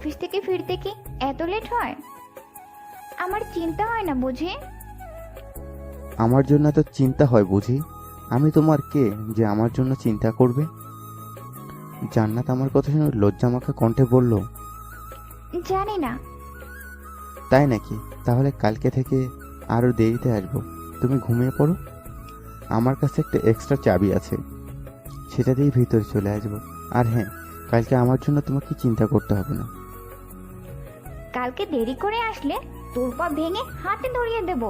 Office থেকে ফিরতে কি এত লেট হয়? আমার চিন্তা হয় না বুঝি। আমার জন্য এত চিন্তা হয় বুঝি। আমি তোমার কে যে আমার জন্য চিন্তা করবে? জান্নাত আমার কথা শুনে লজ্জা মাখা কণ্ঠে বলল জানি না। তাই নাকি? তাহলে কালকে থেকে আরও দেরিতে আসব। তুমি ঘুমিয়ে পড়ো। আমার কাছে একটা এক্সট্রা চাবি আছে। সেটা দিয়েই ভিতরে চলে আসব। আর হ্যাঁ কালকে আমার জন্য তোমাকে চিন্তা করতে হবে না। কালকে দেরি করে আসলে তোর পা ভেঙে হাতে ধরিয়ে দেব।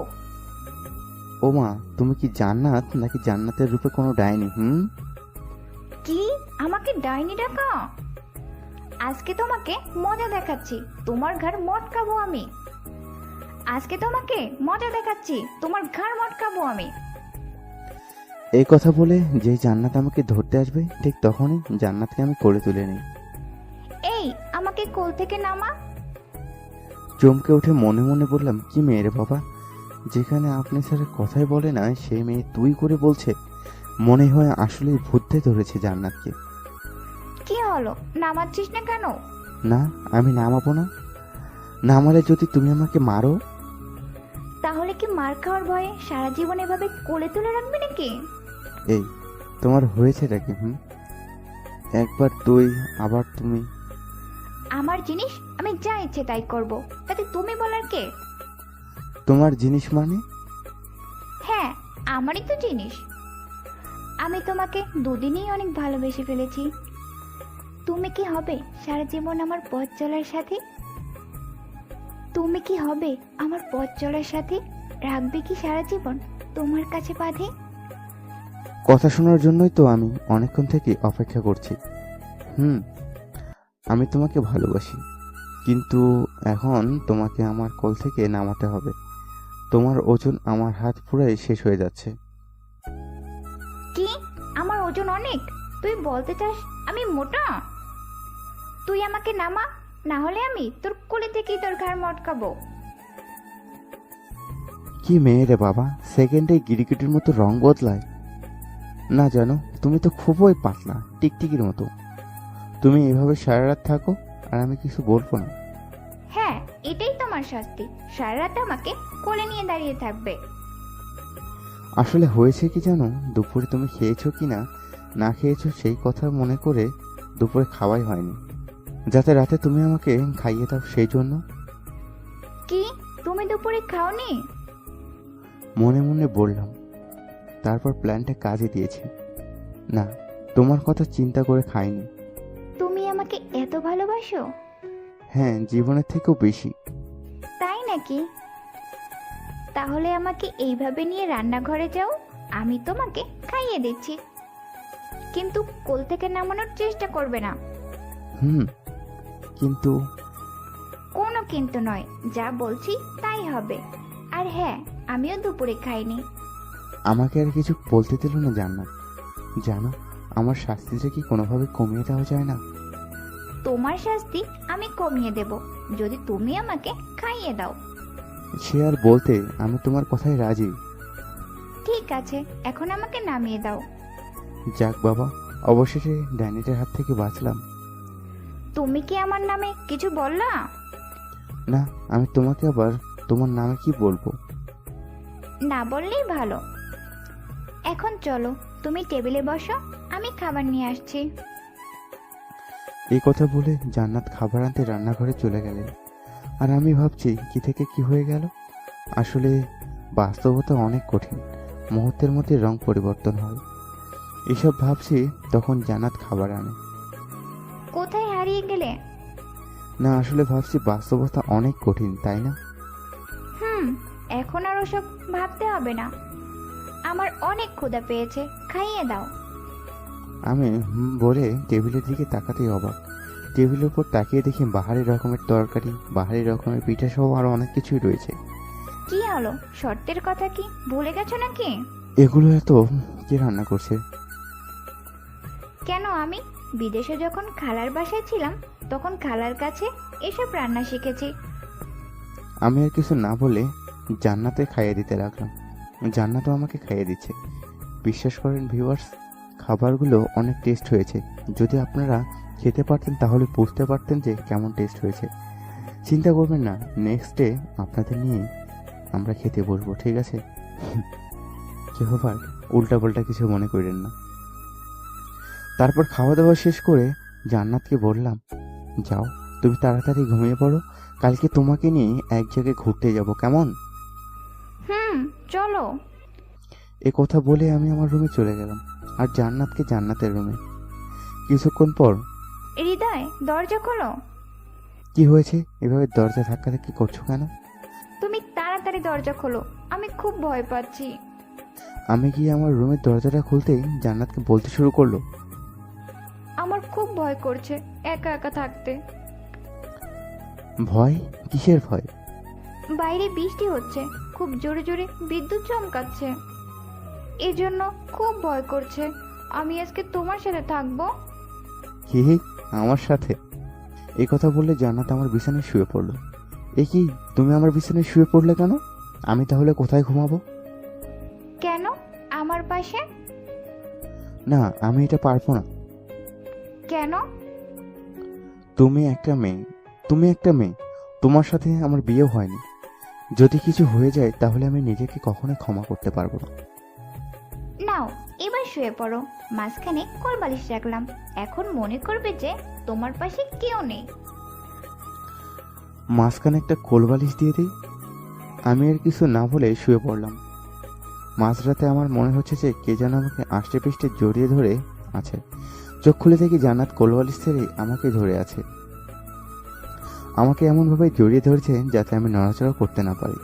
ও মা তুমি কি জান্নাত নাকি জান্নাতের রূপে কোনো ডাইনি হুম? কি? আমাকে ডাইনি ডাকা? আজকে তোমাকে মজা দেখাচ্ছি। তোমার ঘর মটকাবো আমি। আজকে তোমাকে মজা দেখাচ্ছি। তোমার ঘর মটকাবো আমি। এই কথা বলে যে জান্নাত আমাকে ধরতে আসবে ঠিক তখনই জান্নাতকে আমি করে তুলে নিই। এই আমাকে কোল থেকে নামা। চমকে উঠে মনে মনে বললাম কি মেয়ে রে বাবা? যেখানে আপনি স্যার কথাই বলে না সেই মেয়ে তুই করে বলছে। মনে হয় আসলেই ভূতে ধরেছে জান্নাতকে। কি হলো? নামাচ্ছিস না কেন? না আমি নামাবো না। নামালে যদি তুমি আমাকে মারো? তাহলে কি মার খাওয়ার ভয়ে সারা জীবন এভাবে কোলে তুলে রাখবি নাকি? এই তোমার হয়েছেটা কি হুম? একবার তুই আবার তুমি। আমার জিনিস আমি যা ইচ্ছে তাই করব। তাতে তুমি বলার কে? তোমার জিনিস মানে? হ্যাঁ আমারই তো জিনিস। আমি তোমাকে দুদিনেই অনেক ভালোবেসে ফেলেছি। তুমি কি হবে সারা জীবন আমার পথ চলার সাথে? তুমি কি হবে আমার পথ চলার সাথে? রাখবে কি সারা জীবন তোমার কাছে বাঁধে? কথা শোনার জন্যই তো আমি অনেকক্ষণ থেকে অপেক্ষা করছি। হুম আমি তোমাকে ভালোবাসি কিন্তু এখন তোমাকে আমার কোল থেকে নামাতে হবে। তোমার ওজন আমার হাত পুরাই শেষ হয়ে যাচ্ছে। কি? আমার ওজন অনেক? তুই বলতে চাস আমি মোটা? তুই আমাকে নামা না হলে আমি তোর কোলে থেকেই তোর ঘাড় মটকাবো। কি মেয়ে রে বাবা সেকেন্ডে গিরিকিটির মতো রং বদলায়। না জানো তুমি তো খুবই পাতলা টিকটিকির মতো। তুমি এভাবে সারা রাত থাকো আর আমি কিছু বলব না। হ্যাঁ এটাই তোমার শাস্তি। সারা রাত আমাকে কোলে নিয়ে দাঁড়িয়ে থাকবে। আসলে হয়েছে কি জানো? দুপুরে তুমি খেয়েছো কি না? না খেয়েছো সেই কথা মনে করে দুপুরে খাওয়াই হয়নি। যাতে রাতে তুমি আমাকে খাইয়ে দাও সেই জন্য। কি? তুমি দুপুরে খাওনি? মনে মনে বললাম। তারপর প্ল্যানটা কাজে দিয়েছে। না তোমার কথা চিন্তা করে খাইনি। আমাকে এত ভালোবাসো? হ্যাঁ জীবনের থেকেও বেশি। তাই নাকি? তাহলে আমাকে এইভাবে নিয়ে রান্নাঘরে যাও আমি তোমাকে খাইয়ে দিচ্ছি। কিন্তু কোল থেকে নামানোর চেষ্টা করবে না। হুম কিন্তু কোনো কিন্তু নয় যা বলছি তাই হবে। আর হ্যাঁ আমিও দুপুরে খাইনি। আমাকে আর কিছু বলতে দিল না জান্নাত। জানো আমার শাস্তিটা কি কোনোভাবে কমিয়ে দেওয়া যায় না? তোমার শাস্তি আমি কমিয়ে দেব। যদি তুমি আমাকে খাইয়ে দাও। সে আর বলতে আমি তোমার কথায় রাজি। ঠিক আছে এখন আমাকে নামিয়ে দাও। যাক বাবা অবশেষে ড্যানিটার হাত থেকে বাঁচলাম। তুমি কি আমার নামে কিছু বললা? না আমি তোমাকে আবার তোমার নামে কি বলব? না বললেই ভালো। এখন চলো তুমি টেবিলে বসো আমি খাবার নিয়ে আসছি। এই কথা বলে জান্নাত খাবার আনতে রান্নাঘরে চলে গেলেন। আর আমি ভাবছি কি থেকে কি হয়ে গেল? আসলে বাস্তবতা অনেক কঠিন। মুহূর্তের মধ্যে রং পরিবর্তন হয়। এসব ভাবছি তখন জান্নাত খাবার আনে। কোথায় হারিয়ে গেলে? না আসলে ভাবছি বাস্তবতা অনেক কঠিন তাই না? হুম এখন আর ওসব ভাবতে হবে না। আমার অনেক ক্ষুধা পেয়েছে খাইয়ে দাও। আমি হুম বলে টেবিলের দিকে তাকাতেই অবাক। টেবিলের উপর তাকিয়ে দেখি বাহারি রকমের তরকারি বাহারি রকমের পিঠা সহ আরও অনেক কিছুই রয়েছে। কি হলো? শর্তের কথা কি? ভুলে গেছো নাকি? এগুলো এত কে রান্না করছে? কেন আমি? বিদেশে যখন খালার বাসায় ছিলাম তখন খালার কাছে এসব রান্না শিখেছি। আমি আর কিছু না বলে জান্নাতে খাইয়ে দিতে লাগলাম। জান্নাতও আমাকে খাইয়ে দিচ্ছে। বিশ্বাস করেন ভিউয়ার্স খাবারগুলো অনেক টেস্ট হয়েছে। যদি আপনারা খেতে পারতেন তাহলে বুঝতে পারতেন যে কেমন টেস্ট হয়েছে। চিন্তা করবেন না নেক্সট ডে আপনাদের নিয়ে আমরা খেতে বসবো ঠিক আছে? কেউ আবার উল্টা পাল্টা কিছু মনে করেন না। তারপর খাওয়া দাওয়া শেষ করে জান্নাতকে বললাম যাও তুমি তাড়াতাড়ি ঘুমিয়ে পড়ো। কালকে তোমাকে নিয়ে এক জায়গায় ঘুরতে যাব কেমন? হুম চলো। এ কথা বলে আমি আমার রুমে চলে গেলাম। আর জান্নাতকে জান্নাতের রুমে। কিছুক্ষণ পর হৃদয় দরজা খোলো। কি হয়েছে? এভাবে দরজা ধাক্কা ধাক্কি করছ কেন? তুমি তাড়াতাড়ি দরজা খোলো। আমি খুব ভয় পাচ্ছি। আমি গিয়ে আমার রুমের দরজাটা খুলতেই জান্নাতকে বলতে শুরু করল? আমার খুব ভয় করছে একা একা থাকতে। ভয়? কিসের ভয়? বাইরে বৃষ্টি হচ্ছে। খুব জোরে জোরে বিদ্যুৎ চমকাচ্ছে। এজন্য খুব ভয় করছে। আমি আজকে তোমার সাথে থাকব। কি আমার সাথে। এই কথা বললে জান্নাত আমার বিছানায় শুয়ে পড়ল। এ কি তুমি আমার বিছানায় শুয়ে পড়লে কেন? আমি তাহলে কোথায় ঘুমাবো? কেন? আমার পাশে? না আমি এটা পারব না। কেন? তুমি একটা মেয়ে তুমি একটা মেয়ে। তোমার সাথে আমার বিয়েও হয়নি। যদি কিছু হয়ে যায় তাহলে আমি নিজেকে কখনোই ক্ষমা করতে পারব না। শুয়ে পড়ো। মাঝখানে কোলবালিশ রাখলাম। এখন মনে করবে যে তোমার পাশে কেউ নেই। মাঝখানে একটা কোলবালিশ দিয়ে দিই? আমি আর কিছু না বলে শুয়ে পড়লাম। মাঝরাতে আমার মনে হচ্ছে যে কে যেন আমাকে আষ্টে পিষ্টে জড়িয়ে ধরে আছে। চোখ খুলে দেখি জান্নাত কোলবালিশ ছেড়ে আমাকে ধরে আছে। আমাকে এমনভাবে জড়িয়ে ধরেছে যাতে আমি নড়াচড়া করতে না পারি।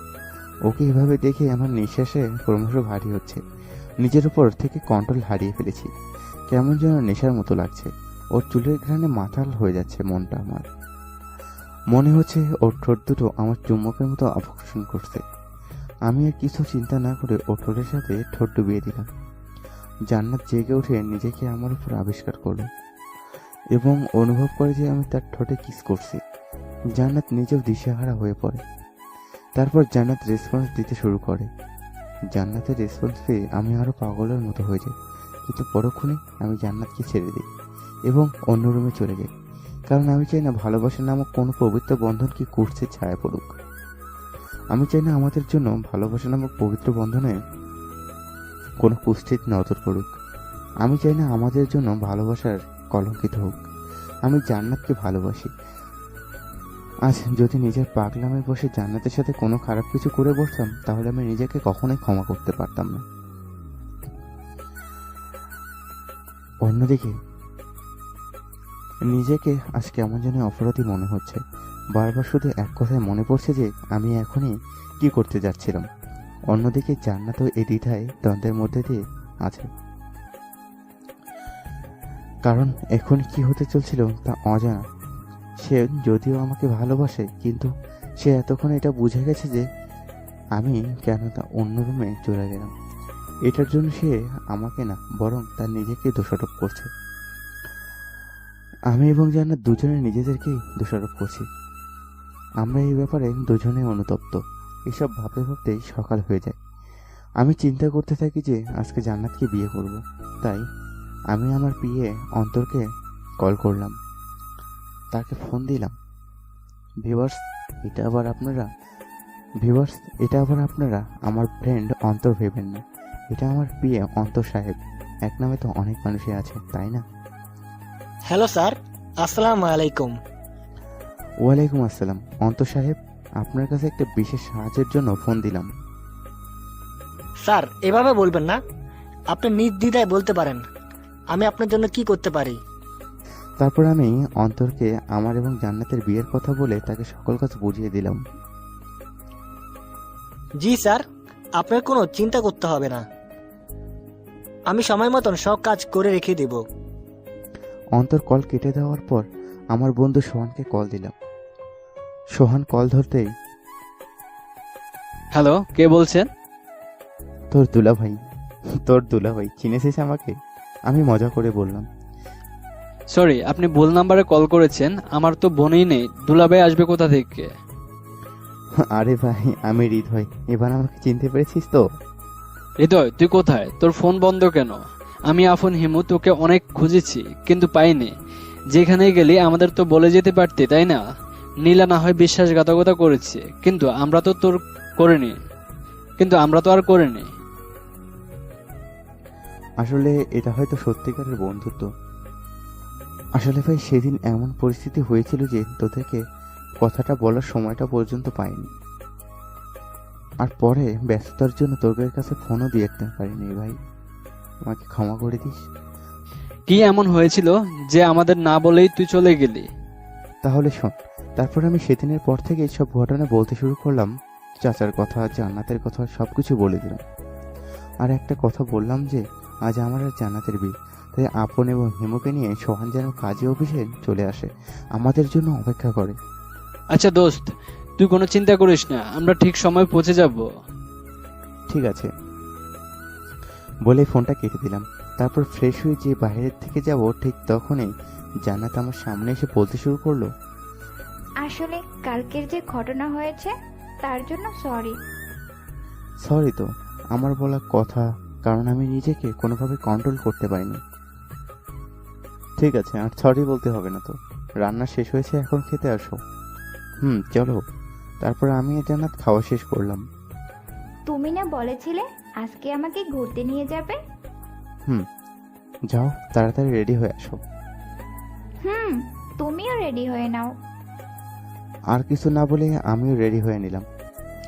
ওকে এভাবে দেখে আমার নিঃশ্বাসে ক্রমশ ভারী হচ্ছে। নিজের উপর থেকে কন্ট্রোল হারিয়ে ফেলেছি। কেমন যেন নেশার মতো লাগছে। ওর চুলের ঘ্রাণে মাথাল হয়ে যাচ্ছে মনটা আমার। মনে হচ্ছে ওর ঠোঁট দুটো আমার চুম্বকের মতো আকর্ষণ করছে। আমি আর কিছু চিন্তা না করে ওর ঠোঁটের সাথে ঠোঁট ডুবিয়ে দিলাম। জান্নাত জেগে উঠে নিজেকে আমার উপর আবিষ্কার করল এবং অনুভব করে যে আমি তার ঠোঁটে কিস করছি। জান্নাত নিজেও দিশেহারা হয়ে পড়ে। তারপর জান্নাত রেসপন্স দিতে শুরু করে। জান্নাতের রেসপন্স পেয়ে আমি আরও পাগলের মতো হয়ে যাই। কিন্তু পরক্ষণে আমি জান্নাতকে ছেড়ে দিই এবং অন্য রুমে চলে যাই। কারণ আমি চাই না ভালোবাসা নামক কোনো পবিত্র বন্ধন কি কুর্সে ছায়া পড়ুক। আমি চাই না আমাদের জন্য ভালোবাসা নামক পবিত্র বন্ধনে কোনো কুষ্ঠিত নজর পড়ুক। আমি চাই না আমাদের জন্য ভালোবাসার কলঙ্কিত হোক। আমি জান্নাতকে ভালোবাসি। আজ যদি নিজের পাগলামে বসে জান্নাতের সাথে কোনো খারাপ কিছু করে বসতাম, তাহলে আমি নিজেকে কখনোই ক্ষমা করতে পারতাম না। অন্যদিকে, নিজেকে আজ কেমন যেন অপরাধী মনে হচ্ছে। বারবার শুধু এক কথায় মনে পড়ছে যে, আমি এখনই কি করতে যাচ্ছিলাম। অন্যদিকে, জান্নাত এই দ্বিধায় দ্বন্দ্বের মধ্যে দিয়ে আছে। কারণ এখন কি হতে চলছিল তা অজানা। সে যদিও আমাকে ভালোবাসে, কিন্তু সে এতক্ষণ এটা বুঝে গেছে যে আমি কেন তা অন্য রুমে চলে গেলাম। এটার জন্য সে আমাকে না, বরং তার নিজেকে দোষারোপ করছে। আমি এবং জান্নাত দুজনে নিজেদেরকেই দোষারোপ করছি। আমরা এই ব্যাপারে দুজনে অনুতপ্ত। এসব ভাবতে ভাবতেই সকাল হয়ে যায়। আমি চিন্তা করতে থাকি যে আজকে জান্নাতকে বিয়ে করব। তাই আমি আমার বিয়ে অন্তরকে কল করলাম। তাকে ফোন দিলাম। ভিভার্স এটা আবার আপনারা? ভিভার্স এটা আবার আপনারা? আমার ফ্রেন্ড অন্তর ভেবেন না। এটা আমার প্রিয় অন্তর সাহেব। এক নামে তো অনেক মানুষই আছে তাই না? হ্যালো স্যার আসসালামু আলাইকুম। ওয়ালাইকুম আসসালাম। অন্তর সাহেব আপনার কাছে একটা বিশেষ সাহায্যের জন্য ফোন দিলাম। স্যার এভাবে বলবেন না। আপনি নির্দ্বিধায় বলতে পারেন। আমি আপনার জন্য কি করতে পারি? তারপর আমি অন্তরকে আমার এবং জান্নাতের বিয়ের কথা বলে তাকে সকল কথা বুঝিয়ে দিলাম। জি স্যার। আপনার কোনো চিন্তা করতে হবে না। আমি সময় মতন সব কাজ করে রেখে দেব। অন্তর কল কেটে দেওয়ার পর আমার বন্ধু সোহানকে কল দিলাম। সোহান কল ধরতেই হ্যালো কে বলছেন? তোর দুলা ভাই তোর দুলা ভাই চিনেছিস আমাকে? আমি মজা করে বললাম। সরি আপনি ভুল নাম্বারে কল করেছেন। আমার তো বোনই নেই। দুলাভাই আসবে কোথা থেকে? আরে ভাই আমি হৃদয়। এবার আমাকে চিনতে পেরেছিস তো? হৃদয় তুই কোথায়? তোর ফোন বন্ধ কেন? আমি আফন হিমু তোকে অনেক খুঁজেছি কিন্তু পাইনি। যেখানে গেলি আমাদের তো বলে যেতে পারতি তাই না? নীলা না হয় বিশ্বাসঘাতকতা করেছে কিন্তু আমরা তো তোর করিনি। কিন্তু আমরা তো আর করিনি। আসলে এটা হয়তো সত্যিকারের বন্ধুত্ব। আসলে ভাই সেদিন এমন পরিস্থিতি হয়েছিল যে তোদেরকে কথাটা বলার সময়টা পর্যন্ত পাইনি। আর পরে ব্যস্ততার জন্য তোদের কাছে ফোনও দিয়ে পারিনি ভাই। আমাকে ক্ষমা করে দিস। কি এমন হয়েছিল যে আমাদের না বলেই তুই চলে গেলি? তাহলে শোন তারপর আমি সেদিনের পর থেকে সব ঘটনা বলতে শুরু করলাম চাচার কথা জান্নাতের কথা সব কিছু বলে দিলাম। আর একটা কথা বললাম যে আজ আমার আর জান্নাতের বিয়ে। তাই আপন এবং হিমুকে নিয়ে সোহান যেন কাজে অফিসে চলে আসে। আমাদের জন্য অপেক্ষা করে। আচ্ছা দোস্ত তুই কোনো চিন্তা করিস না আমরা ঠিক সময় পৌঁছে যাব। ঠিক আছে। বলে ফোনটা কেটে দিলাম। তারপর ফ্রেশ হয়ে যে বাইরের থেকে যাব ঠিক তখনই জান্নাত আমার সামনে এসে বলতে শুরু করল আসলে কালকের যে ঘটনা হয়েছে তার জন্য সরি সরি তো আমার বলা কথা কারণ আমি নিজেকে কোনোভাবে কন্ট্রোল করতে পারিনি। ঠিক আছে আর সরি বলতে হবে না তো। রান্না শেষ হয়েছে এখন খেতে আসো। হুম চলো। তারপর আমি জান্নাত খাওয়া শেষ করলাম। তুমি না বলেছিলে আজকে আমাকে ঘুরতে নিয়ে যাবে? হুম যাও তাড়াতাড়ি রেডি হয়ে আসো। হুম তুমিও রেডি হয়ে নাও। আর কিছু না বলে আমিও রেডি হয়ে নিলাম।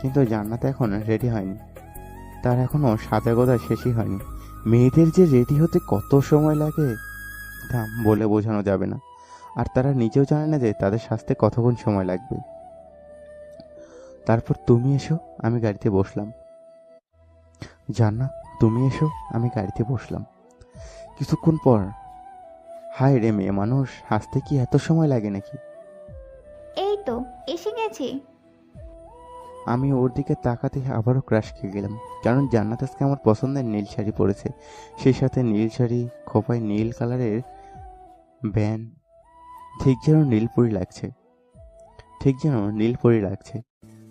কিন্তু জান্নাত এখন রেডি হয়নি। তার এখনও সাজা গোদা শেষই হয়নি। মেয়েদের যে রেডি হতে কত সময় লাগে? তা বলে বোঝানো যাবে না। আর তারা নিজেও জানে না যে তাদের সাজতে কতক্ষণ সময় লাগবে। তারপর তুমি এসো আমি গাড়িতে বসলাম। জান্নাত তুমি এসো আমি গাড়িতে বসলাম। কিছুক্ষণ পর হায় রে মেয়ে মানুষ হাসতে কি এত সময় লাগে নাকি? এই তো এসে গেছি। আমি ওর দিকে তাকাতে আবারও ক্রাশ খেয়ে গেলাম কারণ জান্নাত আজকে আমার পছন্দের নীল শাড়ি পরেছে। সেই সাথে নীল শাড়ি খোপায় নীল কালারের ব্যান। ঠিক যেন নীলপরি লাগছে। ঠিক যেন নীলপরি লাগছে।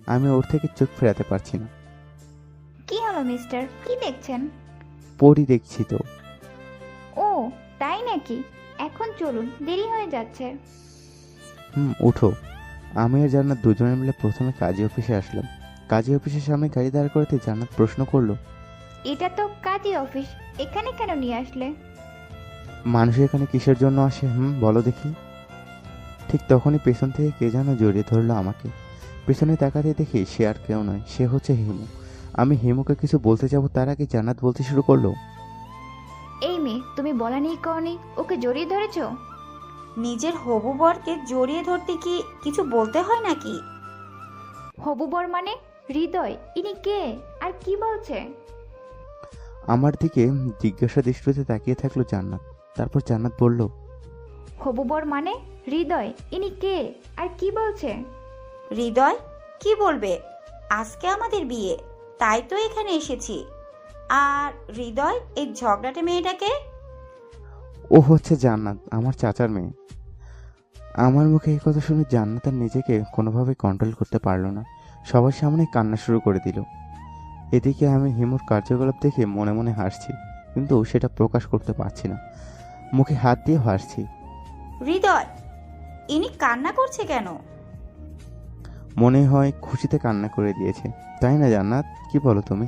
আমি ওর থেকে চোখ ফেরাতে পারছি না। কি হলো মিস্টার? কি দেখছেন? পরি দেখছি তো। ও তাই নাকি? এখন চলুন দেরি হয়ে যাচ্ছে। হুম উঠো। আমি আর জান্নাত দুজনে মিলে প্রথমে কাজী অফিসে আসলাম। কাজী অফিসের সামনে গাড়ি দাঁড় করাতে জান্নাত প্রশ্ন করল এটা তো কাজী অফিস এখানে কেন নিয়ে আসলে? মানুষ এখানে কিসের জন্য আসে হুম? বলো দেখি। ঠিক তখনই পেছন থেকে কে যেন জড়িয়ে ধরলো আমাকে। পেছনে তাকাতে দেখি সে আর কেউ নয় সে হচ্ছে হিমু। আমি হিমুকে কিছু বলতে যাব তার আগে জান্নাত বলতে শুরু করল। এই মেয়ে তুমি বলা নেই কওনি ওকে জড়িয়ে ধরেছো? নিজের হবু বরকে জড়িয়ে ধরতে কি কিছু বলতে হয় নাকি? হবু বর মানে? হৃদয় ইনি কে? আর কি বলছে? আমার দিকে জিজ্ঞাসা দৃষ্টিতে তাকিয়ে থাকল জান্নাত। তারপর জান্নাত বলল হবু বর মানে হৃদয়। ইনি কে? আর কি বলছে? হৃদয়? কি বলবে? আজকে আমাদের বিয়ে তাই তো এখানে এসেছি। আর হৃদয় এই ঝগড়াটে মেয়েটাকে? ও হচ্ছে জান্নাত আমার চাচার মেয়ে। আমার মুখে এই কথা শুনে জান্নাত আর নিজেকে কোনোভাবে কন্ট্রোল করতে পারল না। সবার সামনে কান্না শুরু করে দিল। এদিকে আমি হিমুর কার্যকলাপ দেখে মনে মনে হাসছি কিন্তু সেটা প্রকাশ করতে পারছি না। মুখে হাত দিয়ে হাসছি। হৃদয় ইনি কান্না করছে কেন? মনে হয় খুশিতে কান্না করে দিয়েছে। তাই না জান্নাত? কি বলো তুমি?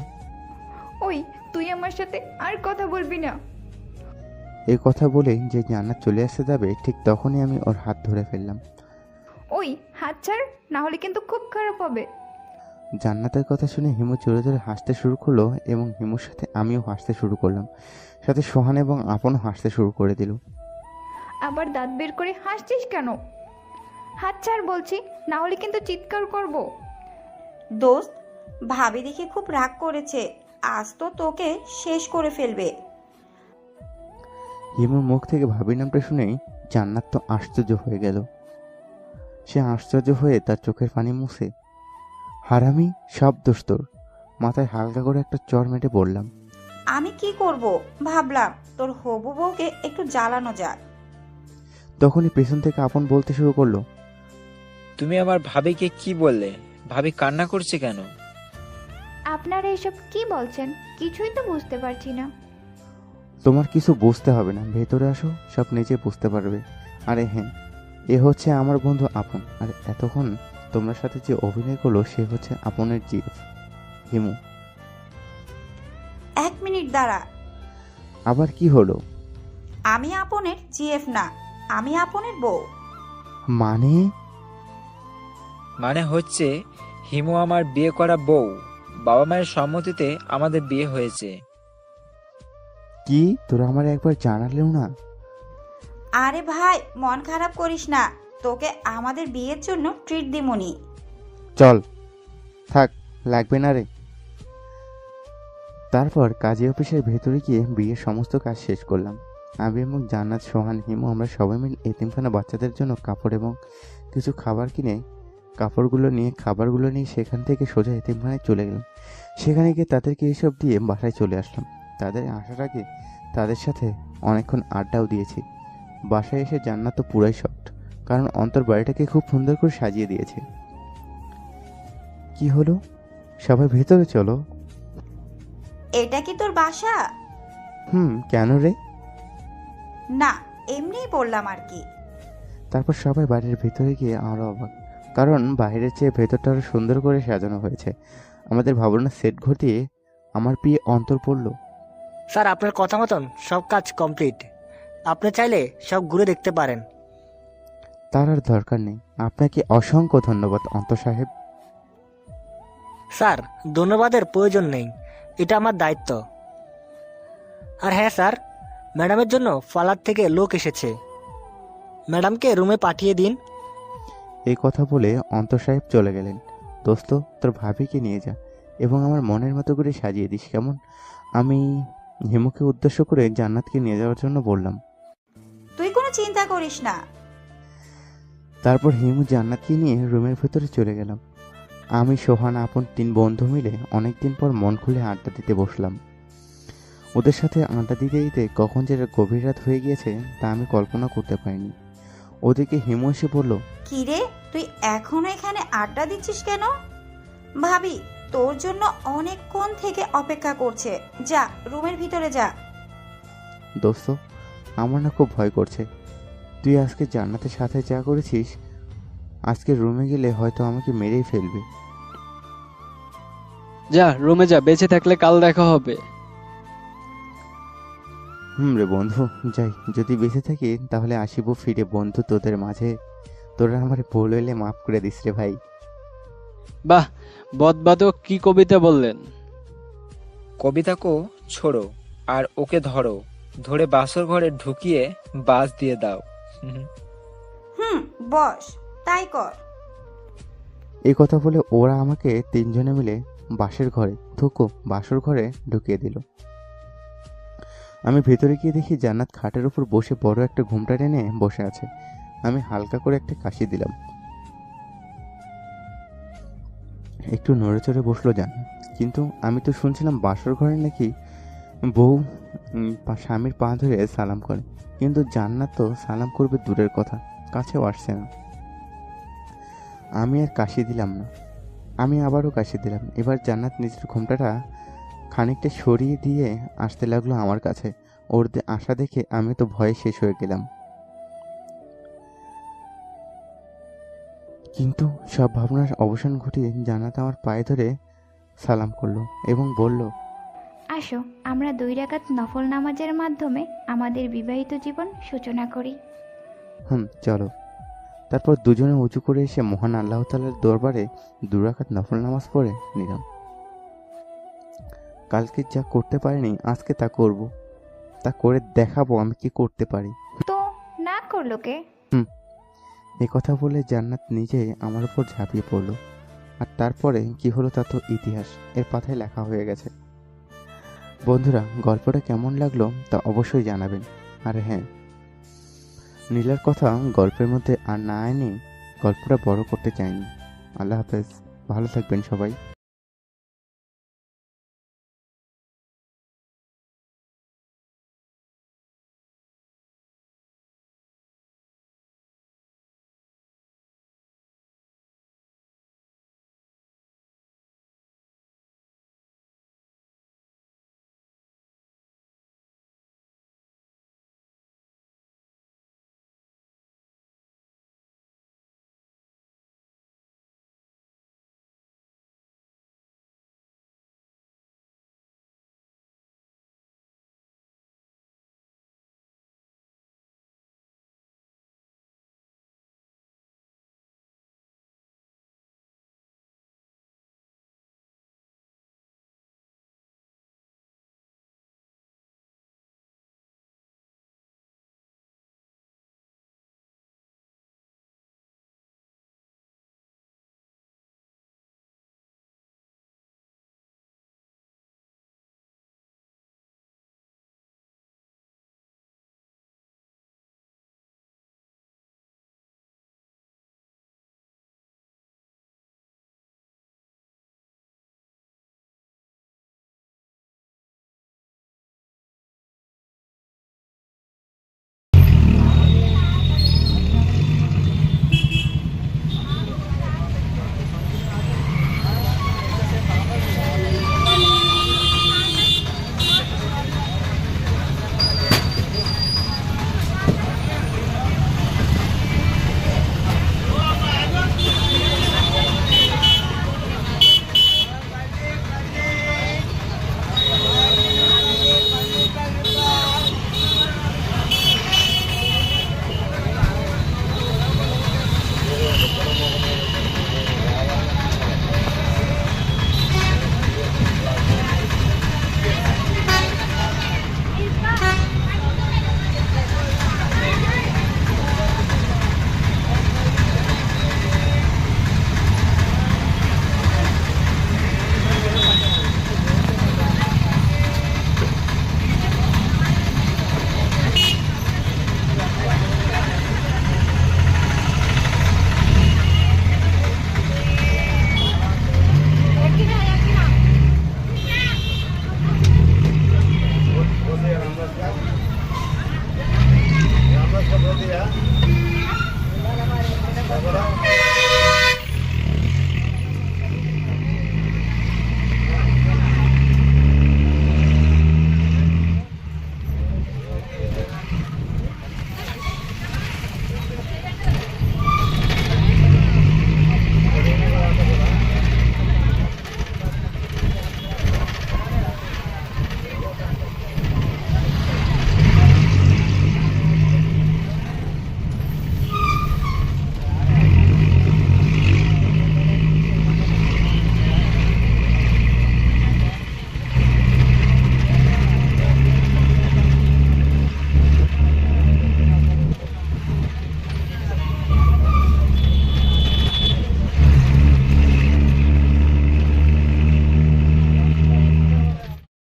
ওই তুই আমার সাথে আর কথা বলবি না। এই কথা বলে যে জান্নাত চলে আসতে যাবে ঠিক তখনই আমি ওর হাত ধরে ফেললাম। ওই হাত ছাড় না হলে কিন্তু খুব খারাপ হবে। জান্নাতের কথা শুনে হিমু জোরে জোরে হাসতে শুরু করল এবং হিমুর সাথে আমিও হাসতে শুরু করলাম। সাথে সোহান এবং আপনও হাসতে শুরু করে দিল। আবার দাঁত বের করে হাসছিস কেন? হাত ছাড় বলছি না হলে কিন্তু চিৎকার করব। দোস্ত ভাবি দেখে খুব রাগ করেছে। আজ তো তোকে শেষ করে ফেলবে। হিমুর মুখ থেকে ভাবি নামটা শুনেই জান্নাত তো আশ্চর্য হয়ে গেল। সে আশ্চর্য হয়ে তার চোখের পানি মুছে। হারামি সব দোষ তোর মাথায় হালকা করে একটা চর মেটে বললাম আমি কি করব? ভাবলাম তোর হবু বউকে একটু জ্বালানো যাক। তখনই পেছন থেকে আপন বলতে শুরু করল তুমি আমার ভাবিকে কি বললে? ভাবি কান্না করছে কেন? আপনারা এসব কি বলছেন? কিছুই তো বুঝতে পারছি না। তোমার কিছু বুঝতে হবে না। ভেতরে আসো সব নিজে বুঝতে পারবে। আরে হ্যাঁ এ হচ্ছে আমার বন্ধু আপন। আর এতক্ষণ তোমার সাথে যে অভিনয় করল সে হচ্ছে আপনের জিএফ হিমু। মিনিট দাঁড়া আবার কি হলো? আমি আপনের জিএফ না আমি আপনের বউ। মানে? মানে হচ্ছে হিমু আমার বিয়ে করা বউ বাবা মায়ের সম্মতিতে আমাদের বিয়ে হয়েছে। কি? তোরা আমার একবার জানালেও না? আরে ভাই মন খারাপ করিস না তোকে আমাদের বিয়ের জন্য ট্রিট দিমুনি। চল থাক লাগবে না রে। তারপর কাজী অফিসের ভেতরে গিয়ে বিয়ের সমস্ত কাজ শেষ করলাম। আমি এবং জান্নাত, সোহান, হিমু, আমরা সবাই মিলে এতিমখানা বাচ্চাদের জন্য কাপড় এবং কিছু খাবার কিনে, কাপড়গুলো নিয়ে, খাবারগুলো নিয়ে সেখান থেকে সোজা এতিমখানায় চলে গেলাম। সেখানে গিয়ে তাদেরকে এসব দিয়ে বাসায় চলে আসলাম। তাদের আসার আগে তাদের সাথে অনেকক্ষণ আড্ডাও দিয়েছি। বাসায় এসে জান্নাত তো পুরাই শক্ট কারণ অন্তর বাড়িটাকে খুব সুন্দর করে সাজিয়ে দিয়েছে। কি হলো? সবাই ভেতরে চলো। এটা কি তোর বাসা? হুম কেন রে? না এমনিই বললাম আর কি। তারপর সবাই বাড়ির ভেতরে গিয়ে আমরা অবাক। কারণ বাইরের চেয়ে ভেতরটা আরও সুন্দর করে সাজানো হয়েছে। আমাদের ভাবনা সেট ঘটিয়ে আমার পিয়ে অন্তর পড়ল। স্যার আপনার কথা মতন সব কাজ কমপ্লিট। আপনি চাইলে সব ঘুরে দেখতে পারেন। তার আর দরকার নেই। আপনাকে অসংখ্য ধন্যবাদ অন্ত সাহেব। স্যার ধন্যবাদের প্রয়োজন নেই। এটা আমার দায়িত্ব। আর হ্যাঁ স্যার ম্যাডামের জন্য ফালার থেকে লোক এসেছে। ম্যাডামকে রুমে পাঠিয়ে দিন। এই কথা বলে অন্ত সাহেব চলে গেলেন। দোস্ত তোর ভাবিকে নিয়ে যা এবং আমার মনের মতো করে সাজিয়ে দিস কেমন? আমি হিমুকে উদ্দেশ্য করে জান্নাতকে নিয়ে যাওয়ার জন্য বললাম। তুই কোনো চিন্তা করিস না। তারপর হিমু জান্নাতকে নিয়ে রুমের ভেতরে চলে গেলাম। আমি সোহান আপন তিন বন্ধু মিলে অনেকদিন পর মন খুলে আড্ডা দিতে বসলাম। ওদের সাথে আড্ডা দিতে দিতে কখন যে গভীর রাত হয়ে গিয়েছে তা আমি কল্পনা করতে পারিনি। ওদেরকে হিমু এসে বলল কি রে তুই এখনও এখানে আড্ডা দিচ্ছিস কেন? ভাবি তোর জন্য অনেকক্ষণ থেকে অপেক্ষা করছে। যা রুমের ভিতরে যা। দোস্ত আমার না খুব ভয় করছে। তুই আজকে জান্নাতের সাথে যা করেছিস আজকে রুমে গেলে হয়তো আমাকে মেরেই ফেলবে। যা রুমে যা বেঁচে থাকলে কাল দেখা হবে। হুম রে বন্ধু যাই যদি বেঁচে থাকি তাহলে আসিব ফিরে। বন্ধু তোদের মাঝে। তোরা আমার ভুল হইলে মাফ করে দিস রে ভাই। বাহ বদবাদক কি কবিতা বললেন? কবিতাকেও ছোড়ো আর ওকে ধরো। ধরে বাসর ঘরে ঢুকিয়ে বাস দিয়ে দাও। হুম বস। তাই কর। এই কথা বলে ওরা আমাকে তিনজনে মিলে বাসের ঘরে, থুকো বাসর ঘরে ঢুকিয়ে দিল। আমি ভেতরে গিয়ে দেখি জান্নাত খাটের উপর বসে বড় একটা ঘুমটা টেনে বসে আছে। আমি হালকা করে একটা কাশি দিলাম। একটু নড়ে চড়ে বসল জান, কিন্তু আমি তো শুনছিলাম বাসর ঘরে নাকি বউ স্বামীর পা ধরে সালাম করে। কিন্তু জান্নাত তো সালাম করবে দূরের কথা, কাছেও আসছে না। আমি আর কাশি দিলাম না। আমি আবারও কাশি দিলাম। এবার জান্নাত নিজের ঘোমটাটা খানিকটা সরিয়ে দিয়ে আসতে লাগল আমার কাছে। ওর আশা দেখে আমি তো ভয়ে শেষ হয়ে গেলাম। কিন্তু সব ভাবনার অবসান ঘটিয়ে জান্নাত আমার পায়ে ধরে সালাম করল এবং বলল আসো আমরা দুই রাকাত নফল নামাজের মাধ্যমে আমাদের বিবাহিত জীবন সূচনা করি। হুম চলো। তারপর দুজনে উঁচু করে এসে মহান আল্লাহ তালার দরবারে দুরাকাত নফল নামাজ পড়ে নিলাম। কালকে যা করতে পারিনি আজকে তা করব। তা করে দেখাবো আমি কি করতে পারি। তো না করল কে? এ কথা বলে জান্নাত নিজে আমার উপর ঝাঁপিয়ে পড়ল। আর তারপরে কি হলো তা তো ইতিহাস এর পাতায় লেখা হয়ে গেছে। বন্ধুরা গল্পটা কেমন লাগল তা অবশ্যই জানাবেন। আর হ্যাঁ নীলার কথা গল্পের মধ্যে আর না এনে গল্পটা বড় করতে চাইনি। আল্লাহ হাফেজ, ভালো থাকবেন সবাই।